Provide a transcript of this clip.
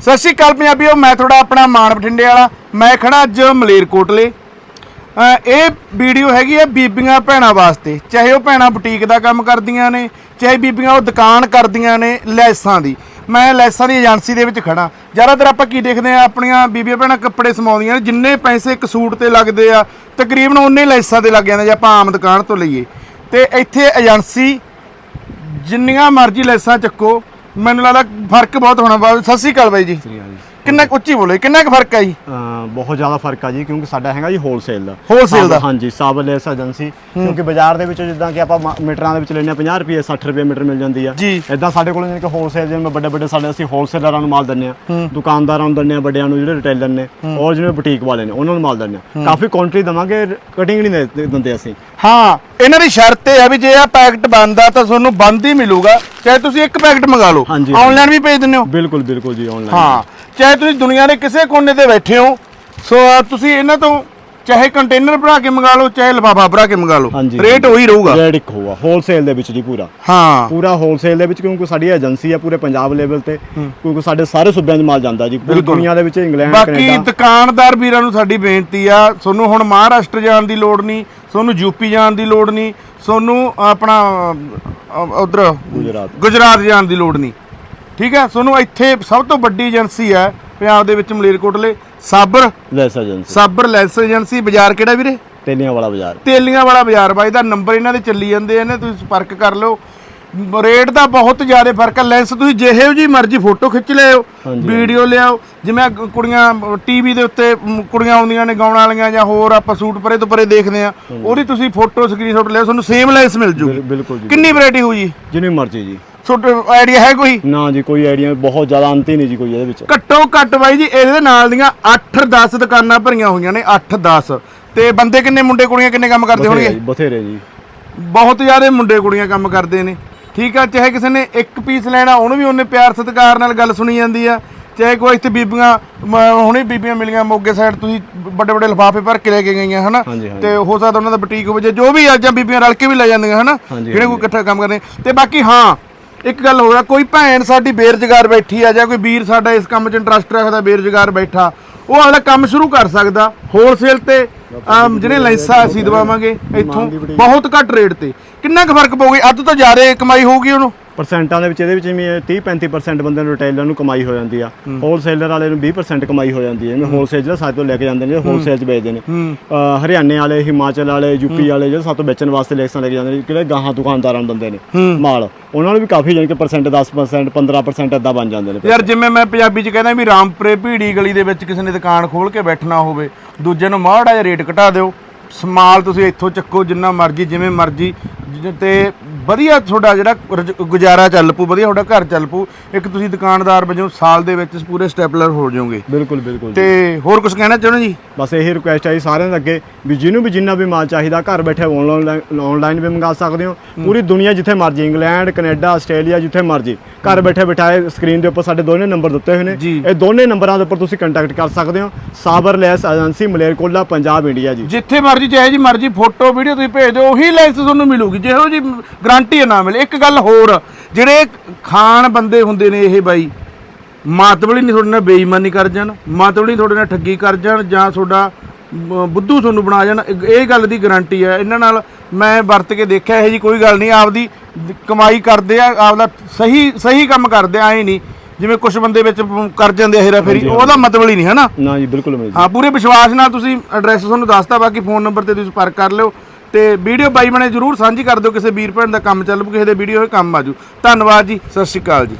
ਸਤਿ ਸ਼੍ਰੀ ਅਕਾਲ ਪੰਜਾਬੀਓ, ਮੈਂ ਤੁਹਾਡਾ ਆਪਣਾ ਮਾਨ ਬਠਿੰਡੇ ਵਾਲਾ। ਮੈਂ ਖੜਾ ਅੱਜ ਮਲੇਰਕੋਟਲੇ ਇਹ ਵੀਡੀਓ ਹੈਗੀ ਹੈ ਬੀਬੀਆਂ ਭੈਣਾਂ ਵਾਸਤੇ। ਚਾਹੇ ਉਹ ਭੈਣਾਂ ਬੁਟੀਕ ਦਾ ਕੰਮ ਕਰਦੀਆਂ ਨੇ, ਚਾਹੇ ਬੀਬੀਆਂ ਉਹ ਦੁਕਾਨ ਕਰਦੀਆਂ ਨੇ ਲੈਸਾਂ ਦੀ। ਮੈਂ ਲੈਸਾਂ ਦੀ ਏਜੰਸੀ ਦੇ ਵਿੱਚ ਖੜਾ ਜ਼ਿਆਦਾਤਰ ਆਪਾਂ ਕੀ ਦੇਖਦੇ ਆ, ਆਪਣੀਆਂ ਬੀਬੀਆਂ ਭੈਣਾਂ ਕੱਪੜੇ ਸਮਾਉਂਦੀਆਂ ਨੇ, ਜਿੰਨੇ ਪੈਸੇ ਇੱਕ ਸੂਟ ਤੇ ਲੱਗਦੇ ਆ, ਤਕਰੀਬਨ ਉਨੇ ਲੈਸਾਂ ਤੇ ਲੱਗ ਜਾਂਦੇ ਜੇ ਆਪਾਂ ਆਮ ਦੁਕਾਨ ਤੋਂ ਲਈਏ। ਤੇ ਇੱਥੇ ਏਜੰਸੀ ਜਿੰਨੀਆਂ ਮਰਜ਼ੀ ਲੈਸਾਂ ਚੱਕੋ ਮੈਨੂੰ ਲੱਗਦਾ ਫ਼ਰਕ ਬਹੁਤ ਹੋਣਾ ਵਾ। ਸਤਿ ਸ਼੍ਰੀ ਅਕਾਲ ਬਾਈ ਜੀ। ਸ੍ਰੀ ਅਕਾਲ ਜੀ। ਕਿੰਨਾ ਕੁ ਉੱਚੀ ਬੋਲੇ ਕਿੰਨਾ ਕੁ ਫ਼ਰਕ ਆ ਜੀ? ਅਹ ਬਹੁਤ ਜ਼ਿਆਦਾ ਫ਼ਰਕ ਆ ਜੀ ਕਿਉਂਕਿ ਸਾਡਾ ਹੈਗਾ ਜੀ ਹੋਲਸੇਲ ਦਾ। Wholesale ਦਾ। ਹਾਂਜੀ ਸਾਬਲੇਸ ਏਜੰਸੀ। ਕਿਉਂਕਿ ਬਾਜ਼ਾਰ ਦੇ ਵਿੱਚ ਜਿੱਦਾਂ ਕਿ ਆਪਾਂ ਮ- ਮੀਟਰਾਂ ਦੇ ਵਿੱਚ ਲੈਂਦੇ ਆ 50 ਰੁਪਏ 60 ਰੁਪਏ ਮੀਟਰ ਮਿਲ ਜਾਂਦੀ ਆ। ਜੀ। ਇਦਾਂ ਸਾਡੇ ਕੋਲ ਜਿਵੇਂ ਕਿ ਹੋਲਸੇਲ ਜਿਵੇਂ ਵੱਡੇ ਵੱਡੇ ਸਾਡੇ ਅਸੀਂ ਹੋਲਸੇਲਰਾਂ ਨੂੰ ਮਾਲ ਦਿੰਦੇ ਆ। ਦੁਕਾਨਦਾਰਾਂ ਨੂੰ ਦਿੰਦੇ ਆ ਵੱਡਿਆਂ ਨੂੰ ਜਿਹੜੇ ਰਿਟੇਲਰ ਨੇ। ਔਰ ਜਿਵੇਂ ਬੁਟੀਕ ਵਾਲੇ ਨੇ ਉਹਨਾਂ ਨੂੰ ਮਾਲ ਦਿੰਦੇ ਆ। ਕਾਫੀ ਕੁਆਂਟੀਟੀ ਦਵਾਂਗੇ ਕਟਿੰਗ ਨਹੀਂ ਦੇ- ਦਿੰਦੇ ਅਸੀਂ। ਹਾਂ ਇਹਨਾਂ ਦੀ ਸ਼ਰਤ ਇਹ ਆ ਵੀ ਜੇ ਆ ਪੈਕਟ ਬੰਦਾ ਤਾਂ ਤੁਹਾਨੂੰ ਬੰਦ ਹੀ ਮਿਲੂਗਾ। ਚਾਹੇ ਤੁਸੀਂ ਇੱਕ ਪੈਕਟ ਮੰਗਾ ਲਓ। ਹਾਂਜੀ। ਆਨਲਾਈਨ ਵੀ ਭੇਜ ਦਿੰਦੇ ਹੋ। ਬਿਲਕੁਲ ਬਿਲਕੁਲ ਜੀ ਆਨਲਾਈਨ ਹਾਂ। ਚਾਹੇ ਤੁਸੀਂ ਦੁਨੀਆ ਦੇ ਕਿਸੇ ਕੋਨੇ ਤੇ ਬੈਠੇ ਹੋ ਸੋ ਤੁਸੀਂ ਇਹਨਾਂ ਤੋਂ ਚਾਹੇ ਕੰਟੇਨਰ ਭਰਾ ਕੇ ਮੰਗਾ ਲਓ ਚਾਹੇ ਲਿਫਾਫਾ ਭਰਾ ਕੇ ਮੰਗਾ ਲਓ ਹਾਂਜੀ ਰੇਟ ਉਹੀ ਰਹੂਗਾ। ਰੇਟ ਇੱਕ ਹੋਊਗਾ ਹੋਲਸੇਲ ਦੇ ਵਿੱਚ ਜੀ ਪੂਰਾ। ਹਾਂ। ਪੂਰਾ ਹੋਲਸੇਲ ਦੇ ਵਿੱਚ ਕਿਉਂਕਿ ਸਾਡੀ ਏਜੰਸੀ ਆ ਪੂਰੇ ਪੰਜਾਬ ਲੈਵਲ ਤੇ ਕਿਉਂਕਿ ਸਾਡੇ ਸਾਰੇ ਸੂਬਿਆਂ 'ਚ ਮਾਲ ਜਾਂਦਾ ਜੀ ਪੂਰੀ ਬਿਲਕੁਲ। ਦੁਨੀਆ ਦੇ ਵਿੱਚ ਇੰਗਲੈਂਡ ਬਾਕੀ ਕੈਨੇਡਾ। ਦੁਕਾਨਦਾਰ ਵੀਰਾਂ ਨੂੰ ਸਾਡੀ ਬੇਨਤੀ ਆ ਤੁਹਾਨੂੰ ਹੁਣ ਮਹਾਰਾਸ਼ਟਰ ਜਾਣ ਦੀ ਲੋੜ ਨਹੀਂ ਤੁਹਾਨੂੰ ਯੂਪੀ ਜਾਣ ਦੀ ਲੋੜ ਨਹੀਂ ਤੁਹਾਨੂੰ ਆਪਣਾ ਉਧਰ ਗੁਜਰਾਤ। ਗੁਜਰਾਤ ਜਾਣ ਦੀ ਲੋੜ ਨਹੀਂ। ਠੀਕ ਹੈ? ਤੁਹਾਨੂੰ ਇੱਥੇ ਸਭ ਤੋਂ ਵੱਡੀ ਏਜੰਸੀ ਹੈ ਪੰਜਾਬ ਦੇ ਵਿੱਚ ਮਲੇਰਕੋਟਲੇ ਸਾਬਰ। ਲੈਸ ਏਜੰਸੀ। ਸਾਬਰ ਲੈਸ ਏਜੰਸੀ ਬਾਜ਼ਾਰ ਕਿਹੜਾ ਵੀਰੇ? ਤੇਲੀਆਂ ਵਾਲਾ ਬਾਜ਼ਾਰ। ਤੇਲੀਆਂ ਵਾਲਾ ਬਾਜ਼ਾਰ ਬਾਈ ਦਾ ਨੰਬਰ ਇਹਨਾਂ ਦੇ ਚੱਲੀ ਜਾਂਦੇ ਨੇ ਤੁਸੀਂ ਸੰਪਰਕ ਕਰ ਲਓ। ਰੇਟ ਦਾ ਬਹੁਤ ਜ਼ਿਆਦਾ ਫ਼ਰਕ ਹੈ ਲੈਂਸ ਤੁਸੀਂ ਜਿਹੇ ਜੀ ਮਰਜ਼ੀ ਫੋਟੋ ਖਿੱਚ ਲਿਓ। ਵੀਡੀਓ ਲਿਆਓ ਜਿਵੇਂ ਕੁੜੀਆਂ ਟੀਵੀ ਦੇ ਉੱਤੇ ਕੁੜੀਆਂ ਆਉਂਦੀਆਂ ਨੇ ਗਾਉਣ ਵਾਲੀਆਂ ਜਾਂ ਹੋਰ ਆਪਾਂ ਸੂਟ ਪਰੇ ਤੋਂ ਪਰੇ ਦੇਖਦੇ ਆ ਉਹਦੀ ਤੁਸੀਂ ਫੋਟੋ ਸਕਰੀਨਸ਼ਾਟ ਲਿਓ ਤੁਹਾਨੂੰ ਸੇਮ ਲੈਂਸ ਮਿਲ ਜੂਗੀ। ਬਿਲ- ਬਿਲਕੁਲ ਜੀ ਕਿੰਨੀ ਵੈਰਾਈਟੀ ਹੋਈ ਜੀ? ਜਿੰਨੀ ਮਰਜ਼ੀ ਜੀ। ਤੁਹਾਡਾ ਆਈਡੀਆ ਹੈ ਕੋਈ? ਨਾ ਜੀ ਕੋਈ ਆਈਡੀਆ ਬਹੁਤ ਜ਼ਿਆਦਾ ਅੰਤ ਹੀ ਨਹੀਂ ਜੀ ਕੋਈ ਇਹਦੇ ਵਿੱਚ। ਘੱਟੋ ਘੱਟ ਬਾਈ ਜੀ ਇਹਦੇ ਨਾਲ ਦੀਆਂ 8-10 ਦੁਕਾਨਾਂ ਭਰੀਆਂ ਹੋਈਆਂ ਨੇ 8-10 ਤੇ ਬੰਦੇ ਕਿੰਨੇ ਮੁੰਡੇ ਕੁੜੀਆਂ ਕਿੰਨੇ ਕੰਮ ਕਰਦੇ ਬਥੇਰੇ ਹੋਣਗੇ? ਜੀ, ਬਥੇਰੇ ਜੀ। ਬਹੁਤ ਜ਼ਿਆਦਾ ਮੁੰਡੇ ਕੁੜੀਆਂ ਕੰਮ ਕਰਦੇ ਨੇ। ਠੀਕ ਆ ਚਾਹੇ ਕਿਸੇ ਨੇ ਇੱਕ ਪੀਸ ਲੈਣਾ ਉਹਨੂੰ ਵੀ ਉਹਨੇ ਪਿਆਰ ਸਤਿਕਾਰ ਨਾਲ ਗੱਲ ਸੁਣੀ ਜਾਂਦੀ ਆ। ਚਾਹੇ ਕੋਈ ਇੱਥੇ ਬੀਬੀਆਂ ਮ- ਹੁਣੇ ਬੀਬੀਆਂ ਮਿਲੀਆਂ ਮੋਗੇ ਸਾਈਡ ਤੁਸੀਂ ਵੱਡੇ ਵੱਡੇ ਲਿਫਾਫੇ ਭਰ ਕੇ ਲੈ ਕੇ ਗਈਆਂ ਹਨਾ? ਹਾਂਜੀ, ਹਾਂਜੀ। ਤੇ ਹੋ ਸਕਦਾ ਉਹਨਾਂ ਦਾ ਬੁਟੀਕ ਹੋਵੇ ਜਾਂ ਜੋ ਵੀ ਆ ਜਾਂ ਬੀਬੀਆਂ ਰਲ ਕੇ ਵੀ ਲੈ ਜਾਂਦੀਆਂ ਹਨਾ? ਹਾਂਜੀ, ਜਿਹੜੇ ਕੋਈ ਇਕੱਠਾ ਕੰਮ ਕਰਦੇ ਤੇ ਬਾਕੀ ਹਾਂ ਇੱਕ ਗੱਲ ਹੋਰ ਆ ਕੋਈ ਭੈਣ ਸਾਡੀ ਬੇਰੁਜ਼ਗਾਰ ਬੈਠੀ ਆ ਜਾਂ ਕੋਈ ਵੀਰ ਸਾਡਾ ਇਸ ਕੰਮ 'ਚ ਇੰਟਰਸਟ ਰੱਖਦਾ ਬੇਰੁਜ਼ਗਾਰ ਬੈਠਾ ਉਹ ਆਪਣਾ ਕੰਮ ਸ਼ੁਰੂ ਕਰ ਸਕਦਾ ਹੋਲਸੇਲ ਤੇ ਆਮ ਜਿਹੜੇ ਲੈਂਸਾਂ ਅਸੀਂ ਦਵਾਵਾਂਗੇ ਇੱਥੋਂ ਬਹੁਤ ਘੱਟ ਰੇਟ ਤੇ। ਕਿੰਨਾ ਕੁ ਫ਼ਰਕ ਪਊਗੀ ਅੱਧ ਤੋਂ ਜ਼ਿਆਦਾ ਕਮਾਈ ਹੋਊਗੀ ਉਹਨੂੰ? ਪਰਸੈਂਟਾਂ ਦੇ ਵਿੱਚ ਇਹਦੇ ਵਿੱਚ ਜਿਵੇਂ 30 35% ਬੰਦੇ ਨੂੰ ਰਿਟੇਲਰ ਨੂੰ ਕਮਾਈ ਹੋ ਜਾਂਦੀ ਆ। ਹੋਲਸੇਲਰ ਵਾਲੇ ਨੂੰ 20% ਕਮਾਈ ਹੋ ਜਾਂਦੀ ਹੈ ਜਿਵੇਂ ਹੋਲਸੇਲ ਜਿਹੜਾ ਸਾਡੇ ਤੋਂ ਲੈ ਕੇ ਜਾਂਦੇ ਨੇ ਹੋਲਸੇਲ 'ਚ ਵੇਚਦੇ ਨੇ। ਹਰਿਆਣੇ ਵਾਲੇ ਹਿਮਾਚਲ ਵਾਲੇ ਯੂਪੀ ਵਾਲੇ ਜਿਹੜੇ ਸਾਡੇ ਤੋਂ ਵੇਚਣ ਵਾਸਤੇ ਲੈਕਸਾਂ ਲੈ ਕੇ ਜਾਂਦੇ ਨੇ ਕਿਹੜੇ ਗਾਹਾਂ ਦੁਕਾਨਦਾਰਾਂ ਨੂੰ ਦਿੰਦੇ ਨੇ ਮਾਲ। ਉਹਨਾਂ ਨੂੰ ਵੀ ਕਾਫੀ ਜਾਣੀ ਕਿ ਪਰਸੈਂਟ 10% 15% ਇਦਾਂ ਬਣ ਜਾਂਦੇ ਨੇ। ਯਾਰ ਜਿਵੇਂ ਮੈਂ ਪੰਜਾਬੀ 'ਚ ਕਹਿੰਦਾ ਵੀ ਰਾਮਪੁਰੇ ਭੀੜੀ ਗਲੀ ਦੇ ਵਿੱਚ ਕਿਸੇ ਨੇ ਦੁਕਾਨ ਖੋਲ ਕੇ ਬੈਠਣਾ ਹੋਵੇ ਦੂਜੇ ਨੂੰ ਮਾੜਾ ਜਿਹਾ ਰੇਟ ਘਟਾ ਦਿਓ। ਸਮਾਲ ਤੁਸੀਂ ਇੱਥੋਂ ਚੱਕੋ ਜਿੰਨਾ ਮਰਜ਼ੀ ਜਿਵੇਂ ਮਰਜ਼ੀ। ਤੇ ਵਧੀਆ ਤੁਹਾਡਾ ਜਿਹੜਾ ਰੁਜ਼- ਗੁਜ਼ਾਰਾ ਚੱਲ ਪੂ ਵਧੀਆ ਤੁਹਾਡਾ ਘਰ ਚੱਲ ਪੂ ਇੱਕ ਤੁਸੀਂ ਦੁਕਾਨਦਾਰ ਵਜੋਂ ਸਾਲ ਦੇ ਵਿੱਚ ਪੂਰੇ ਸਟੈਪਲਰ ਹੋ ਜਾਓਗੇ। ਬਿਲਕੁਲ ਬਿਲਕੁਲ। ਤੇ ਹੋਰ ਕੁਝ ਕਹਿਣਾ ਚਾਹੁੰਦੇ ਜੀ? ਬਸ ਇਹੀ ਰਿਕੁਐਸਟ ਹੈ ਜੀ ਸਾਰਿਆਂ ਦੇ ਅੱਗੇ ਵੀ ਜਿਹਨੂੰ ਵੀ ਜਿੰਨਾ ਵੀ ਮਾਲ ਚਾਹੀਦਾ ਘਰ ਬੈਠੇ ਆਨਲਾਈਨ ਆਨਲਾਈਨ ਵੀ ਮੰਗਾ ਸਕਦੇ ਹੋ। ਪੂਰੀ ਦੁਨੀਆ ਜਿੱਥੇ ਮਰਜ਼ੀ ਇੰਗਲੈਂਡ ਕੈਨੇਡਾ ਆਸਟ੍ਰੇਲੀਆ ਜਿੱਥੇ ਮਰਜ਼ੀ ਘਰ ਬੈਠੇ ਬਿਠਾਏ ਸਕਰੀਨ ਦੇ ਉੱਪਰ ਸਾਡੇ ਦੋਨੇ ਨੰਬਰ ਦਿੱਤੇ ਹੋਏ ਨੇ। ਜੀ। ਇਹ ਦੋਨੇ ਨੰਬਰਾਂ ਦੇ ਉੱਪਰ ਤੁਸੀਂ ਕੰਟੈਕਟ ਕਰ ਸਕਦੇ ਹੋ। ਸਾਬਰਲੈਸ ਏਜੰਸੀ ਮਲੇਰਕੋਟਲਾ ਪੰਜਾਬ ਇੰਡੀਆ ਜੀ। ਜਿੱਥੇ ਮਰਜ਼ੀ ਚਾਹੇ ਜੀ ਮਰਜ਼ੀ ਫੋਟੋ ਵੀਡੀਓ ਤੁਸੀਂ ਭੇਜ ਦਿਓ ਉਹੀ ਲੈਂਸ ਤੁਹਾਨੂੰ ਮਿਲੂਗੀ। ਜਿਹੋ ਜੀ ਗਾਰੰਟੀ ਨਾ ਮਿਲੇ। ਇੱਕ ਗੱਲ ਹੋਰ ਜਿਹੜੇ ਖਾਨ ਬੰਦੇ ਹੁੰਦੇ ਨੇ ਇਹ ਬਾਈ ਮਾਤਬਲੀ ਨਹੀਂ ਤੁਹਾਡੇ ਨਾਲ ਬੇਈਮਾਨੀ ਕਰ ਜਾਣ ਮਾਤਬਲੀ ਤੁਹਾਡੇ ਨਾਲ ਠੱਗੀ ਕਰ ਜਾਣ ਜਾਂ ਤੁਹਾਡਾ ਬੁੱਧੂ ਤੁਹਾਨੂੰ ਬਣਾ ਜਾਣ ਇਹ- ਗੱਲ ਦੀ ਗਾਰੰਟੀ ਹੈ। ਇਹਨਾਂ ਨਾਲ ਮੈਂ ਵਰਤ ਕੇ ਦੇਖਿਆ ਇਹ ਜੀ ਕੋਈ ਗੱਲ ਨਹੀਂ ਆਪਦੀ ਕਮਾਈ ਕਰਦੇ ਆ ਆਪਦਾ ਸਹੀ ਸਹੀ ਕੰਮ ਕਰਦੇ ਆਏ ਨਹੀਂ ਜਿਵੇਂ ਕੁਝ ਬੰਦੇ ਵਿੱਚ ਕਰ ਜਾਂਦੇ ਆ ਹੇਰਾ ਫੇਰੀ ਉਹਦਾ ਮਤਲਬ ਹੀ ਨਹੀਂ ਹੈ ਨਾ ਨਾ ਜੀ ਬਿਲਕੁਲ ਹਾਂ ਪੂਰੇ ਵਿਸ਼ਵਾਸ ਨਾਲ ਤੁਸੀਂ ਐਡਰੈਸ ਤੁਹਾਨੂੰ ਦੱਸਤਾ ਬਾਕੀ ਫੋਨ ਨੰਬਰ ਤੇ ਤੁਸੀਂ ਸੰਪਰਕ ਕਰ ਲਿਓ। ਤੇ ਵੀਡੀਓ ਬਾਈ ਬਣੇ ਜਰੂਰ ਸਾਂਝੀ ਕਰ ਦਿਓ, ਕਿਸੇ ਵੀਰ ਭੈਣ ਦਾ ਕੰਮ ਚੱਲ ਪੂ ਕਿਸੇ ਦੇ ਵੀਡੀਓ ਇਹ ਕੰਮ ਆਜੂ ਧੰਨਵਾਦ ਜੀ, ਸਤਿ ਸ਼੍ਰੀ ਅਕਾਲ ਜੀ।